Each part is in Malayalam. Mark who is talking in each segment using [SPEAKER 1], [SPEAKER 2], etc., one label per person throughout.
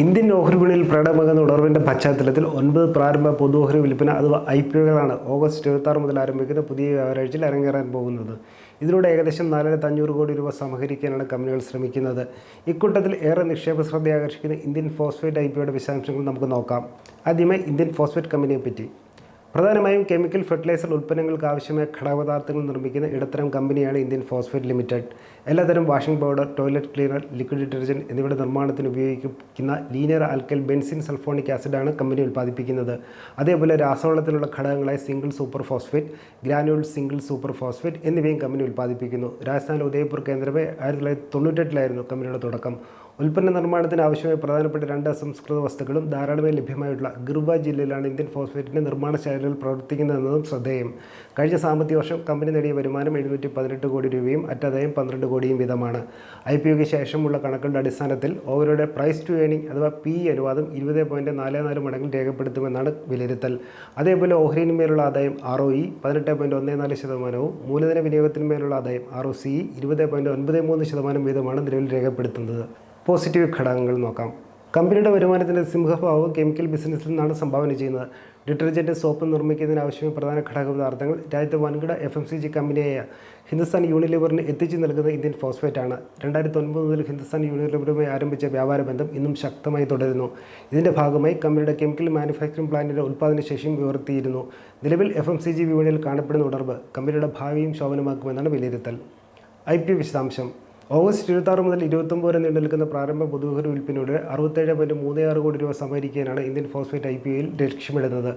[SPEAKER 1] ഇന്ത്യൻ ഓഹരി വിപണിയിൽ പ്രകടമാകുന്ന ഉണർവിന്റെ പശ്ചാത്തലത്തിൽ ഒൻപത് പ്രാരംഭ പൊതു ഓഹരി വിൽപ്പന അഥവാ ഐ പി ഒകളാണ് ഓഗസ്റ്റ് ഇരുപത്തി മുതൽ ആരംഭിക്കുന്ന പുതിയ വ്യാഴാഴ്ചയിൽ അരങ്ങേറാൻ പോകുന്നത്. ഇതിലൂടെ ഏകദേശം നാലായിരത്തി അഞ്ഞൂറ് കോടി രൂപ സമഹരിക്കാനാണ് കമ്പനികൾ ശ്രമിക്കുന്നത്. ഇക്കൂട്ടത്തിൽ ഏറെ നിക്ഷേപ ശ്രദ്ധ ആകർഷിക്കുന്ന ഇന്ത്യൻ ഫോസ്ഫേറ്റ് ഐ പിയുടെ വിശദാംശങ്ങൾ നമുക്ക് നോക്കാം. ആദ്യമായി ഇന്ത്യൻ ഫോസ്ഫേറ്റ് കമ്പനിയെ പറ്റി. പ്രധാനമായും കെമിക്കൽ ഫെർട്ടിലൈസർ ഉൽപ്പന്നങ്ങൾക്ക് ആവശ്യമായ ഘടകപദാർത്ഥങ്ങൾ നിർമ്മിക്കുന്ന ഇടത്തരം കമ്പനിയാണ് ഇന്ത്യൻ ഫോസ്ഫേറ്റ് ലിമിറ്റഡ്. എല്ലാത്തരം washing powder toilet cleaner liquid detergent എന്നിവയുടെ നിർമ്മാണത്തിന് ഉപയോഗിക്കുന്ന ലീനിയർ ആൽക്കൽ ബെൻസിൻ സൾഫോണിക് ആസിഡാണ് കമ്പനി ഉൽപ്പാദിപ്പിക്കുന്നത്. അതേപോലെ രാസവളത്തിലുള്ള ഘടകങ്ങളായ single super phosphate granule single super phosphate എന്നിവയും കമ്പനി ഉൽപ്പാദിപ്പിക്കുന്നു. രാജസ്ഥാനിലെ ഉദയപൂർ കേന്ദ്രമേ ആയിരത്തി തൊള്ളായിരത്തി തൊണ്ണൂറ്റെട്ടിലായിരുന്നു കമ്പനിയുടെ തുടക്കം. ഉൽപ്പന്ന നിർമ്മാണത്തിന് ആവശ്യമായ പ്രധാനപ്പെട്ട രണ്ട് അസംസ്കൃത വസ്തുക്കളും ധാരാളമായി ലഭ്യമായിട്ടുള്ള ഗിർബ ജില്ലയിലാണ് ഇന്ത്യൻ ഫോസ്ഫേറ്റിന്റെ നിർമ്മാണശാലകൾ പ്രവർത്തിക്കുന്നതെന്നതും ശ്രദ്ധേയം. കഴിഞ്ഞ സാമ്പത്തിക വർഷം കമ്പനി നേടിയ വരുമാനം എഴുന്നൂറ്റി പതിനെട്ട് കോടി രൂപയും അറ്റാദായം പന്ത്രണ്ട് കോടിയും വീതമാണ്. ഐ പി ഒക്ക് ശേഷമുള്ള കണക്കുകളുടെ അടിസ്ഥാനത്തിൽ ഓഹരിയുടെ പ്രൈസ് ടു ഏണിംഗ് അഥവാ പി അനുവാദം ഇരുപത് പോയിന്റ് നാല് നാല് മടങ്ങിൽ രേഖപ്പെടുത്തുമെന്നാണ് വിലയിരുത്തൽ. അതേപോലെ ഓഹരിന്മേലുള്ള ആദായം ആർ ഒ ഇ പതിനെട്ട് പോയിന്റ് ഒന്ന് നാല് ശതമാനവും മൂലധന വിനിയോഗത്തിന്മേലുള്ള ആദായം ആർ ഒ സി ഇരുപത് പോയിന്റ് ഒൻപത് മൂന്ന് ശതമാനം വീതമാണ് നിലവിൽ രേഖപ്പെടുത്തുന്നത്. പോസിറ്റീവ് ഘടകങ്ങൾ നോക്കാം. കമ്പനിയുടെ വരുമാനത്തിന്റെ സിംഹഭാവം കെമിക്കൽ ബിസിനസ്സിൽ നിന്നാണ് സംഭാവന ചെയ്യുന്നത്. ഡിറ്റർജന്റ് സോപ്പ് നിർമ്മിക്കുന്നതിന് ആവശ്യമായ പ്രധാന ഘടക പദാർത്ഥങ്ങൾ രാജ്യത്തെ വൻകിട എഫ് എം സി ജി കമ്പനിയായ ഹിന്ദുസ്ഥാൻ യൂണിലിവറിന് എത്തിച്ചു നൽകുന്ന ഇന്ത്യൻ ഫോസ്ഫേറ്റ് ആണ് രണ്ടായിരത്തി ഒൻപത് മുതൽ ഹിന്ദുസ്ഥാൻ യൂണിലിവറുമായി ആരംഭിച്ച വ്യാപാര ബന്ധം ഇന്നും ശക്തമായി തുടരുന്നു. ഇതിന്റെ ഭാഗമായി കമ്പനിയുടെ കെമിക്കൽ മാനുഫാക്ചറിംഗ് പ്ലാന്റിന്റെ ഉൽപ്പാദനശേഷിയും ഉയർത്തിയിരുന്നു. നിലവിൽ എഫ് എം സി ജി വിപണിയിൽ കാണപ്പെടുന്ന ഉണർവ് കമ്പനിയുടെ ഭാവിയും ശോഭനമാക്കുമെന്നാണ് വിലയിരുത്തൽ. I P വിശദാംശം. ഓഗസ്റ്റ് ഇരുപത്താറ് മുതൽ ഇരുപത്തൊമ്പത് വരെ നീണ്ടുനിൽക്കുന്ന പ്രാരംഭ പൊതുവിഹര വിൽപ്പനയുടെ അറുപത്തേഴ് പോയിന്റ് മൂന്ന് ആറ് കോടി രൂപ സമാഹരിക്കാനാണ് ഇന്ത്യൻ ഫോസ്ഫേറ്റ് ഐ പി ഒയിൽ ലക്ഷ്യമിടുന്നത്.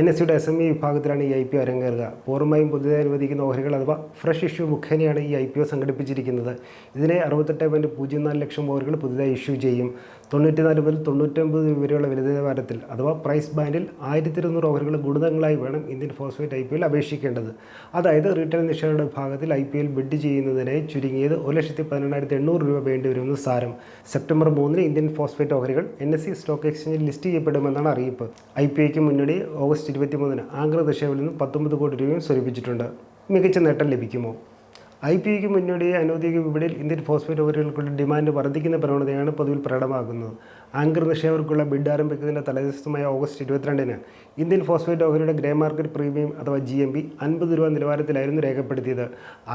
[SPEAKER 1] എൻ എസ് സിയുടെ എസ് എം ഇ വിഭാഗത്തിലാണ് ഈ ഐ പി ഒ അരങ്ങേറുക. പൂർണമായും പുതുതായി അനുവദിക്കുന്ന ഓഹരികൾ അഥവാ ഫ്രഷ് ഇഷ്യൂ മുഖേനയാണ് ഈ ഐ പി ഒ സംഘടിപ്പിച്ചിരിക്കുന്നത്. ഇതിനെ അറുപത്തെട്ട് പോയിന്റ് പൂജ്യം നാല് ലക്ഷം ഓഹരികൾ പുതുതായി ഇഷ്യൂ ചെയ്യും. തൊണ്ണൂറ്റിനാല് മുതൽ തൊണ്ണൂറ്റൊമ്പത് വരെയുള്ള വില നിലവാരത്തിൽ അഥവാ പ്രൈസ് ബാൻഡിൽ ആയിരത്തി ഇരുന്നൂറ് ഓഹരികൾ ഗുണിതങ്ങളായി വേണം Indian phosphate I P L അപേക്ഷിക്കേണ്ടത്. അതായത് റീറ്റെയിൽ നിക്ഷേപയുടെ ഭാഗത്തിൽ ഐ പി എൽ ബിഡ് ചെയ്യുന്നതിനായി ചുരുങ്ങിയത് ഒരു ലക്ഷത്തി പതിനെണ്ണായിരത്തി എണ്ണൂറ് രൂപ വേണ്ടി വരുമെന്ന് സാരം. സെപ്റ്റംബർ മൂന്നിന് ഇന്ത്യൻ ഫോസ്ഫേറ്റ് ഓഹരികൾ എൻ എസ് സി സ്റ്റോക്ക് എക്സ്ചേഞ്ചിൽ ലിസ്റ്റ് ചെയ്യപ്പെടുമെന്നാണ് അറിയിപ്പ്. ഐ പി ഐക്ക് മുന്നോടി ഓഗസ്റ്റ് ഇരുപത്തിമൂന്നിന് ആംഗ്ര നിക്ഷേപത്തിൽ നിന്ന് പത്തൊമ്പത് കോടി രൂപയും സ്വരൂപിച്ചിട്ടുണ്ട്. മികച്ച നേട്ടം ലഭിക്കുമോ? ഐ പി ഐക്ക് മുന്നോടിയായി അനൗദ്യോഗിക വിപണിയിൽ ഇന്ത്യൻ ഫോസ്ഫേറ്റ് ഓഹരികൾക്കുള്ള ഡിമാൻഡ് വർദ്ധിക്കുന്ന പ്രവണതയാണ് പൊതുവിൽ പ്രകടമാകുന്നത്. ആങ്കർ നിക്ഷേപകർക്കുള്ള ബിഡ് ആരംഭിക്കുന്നതിന്റെ തലേദിവസമായ ഓഗസ്റ്റ് ഇരുപത്തിരണ്ടിന് ഇന്ത്യൻ ഫോസ്ഫേറ്റ് ഓഹരിയുടെ ഗ്രേ മാർക്കറ്റ് പ്രീമിയം അഥവാ ജി എം ബി അൻപത് രൂപ നിലവാരത്തിലായിരുന്നു രേഖപ്പെടുത്തിയത്.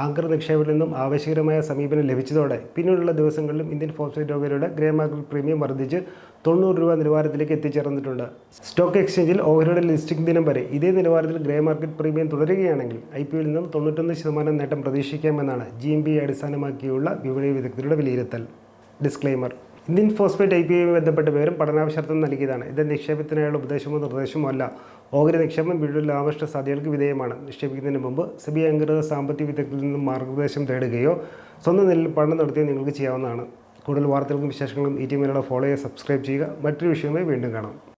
[SPEAKER 1] ആങ്കർ നിക്ഷേപത്തിൽ നിന്നും ആവശ്യകരമായ സമീപനം ലഭിച്ചതോടെ പിന്നീടുള്ള ദിവസങ്ങളിലും ഇന്ത്യൻ ഫോസ്ഫേറ്റ് ഓഹരിയുടെ ഗ്രേ മാർക്കറ്റ് പ്രീമിയം വർദ്ധിച്ച് തൊണ്ണൂറ് രൂപ നിലവാരത്തിലേക്ക് എത്തിച്ചേർന്നിട്ടുണ്ട്. സ്റ്റോക്ക് എക്സ്ചേഞ്ചിൽ ഓഹരിയുടെ ലിസ്റ്റിംഗ് ദിനം വരെ ഇതേ നിലവാരത്തിൽ ഗ്രേ മാർക്കറ്റ് പ്രീമിയം തുടരുകയാണെങ്കിൽ ഐ പി ഒയിൽ നിന്നും തൊണ്ണൂറ്റൊന്ന് ശതമാനം നേട്ടം പ്രതീക്ഷിക്കാമെന്നാണ് ജി എം ബി അടിസ്ഥാനമാക്കിയുള്ള വിപണി വിദഗ്ധരുടെ വിലയിരുത്തൽ. Disclaimer Indian phosphate I P ഐയുമായി ബന്ധപ്പെട്ട വിവരം പഠനാവശ്യാർത്ഥം നൽകിയതാണ്. ഇത് നിക്ഷേപത്തിനായുള്ള ഉപദേശമോ നിർദ്ദേശമോ അല്ല. ഓഹരി നിക്ഷേപം വീണ്ടും ലാഭനഷ്ട സാധ്യതകൾക്ക് വിധേയമാണ്. നിക്ഷേപിക്കുന്നതിന് മുമ്പ് സെബി അംഗീകൃത സാമ്പത്തിക വിദഗ്ധരിൽ നിന്നും മാർഗനിർദ്ദേശം തേടുകയോ സ്വന്തം നിലയിൽ പഠനം നടത്തിയോ നിങ്ങൾക്ക് ചെയ്യാവുന്നതാണ്. കൂടുതൽ വാർത്തകൾക്കും വിശേഷങ്ങളും ഈ ടീമിലുള്ള ഫോളോ ചെയ്യുക സബ്സ്ക്രൈബ് ചെയ്യുക. മറ്റൊരു വിഷയവുമായി വീണ്ടും കാണാം.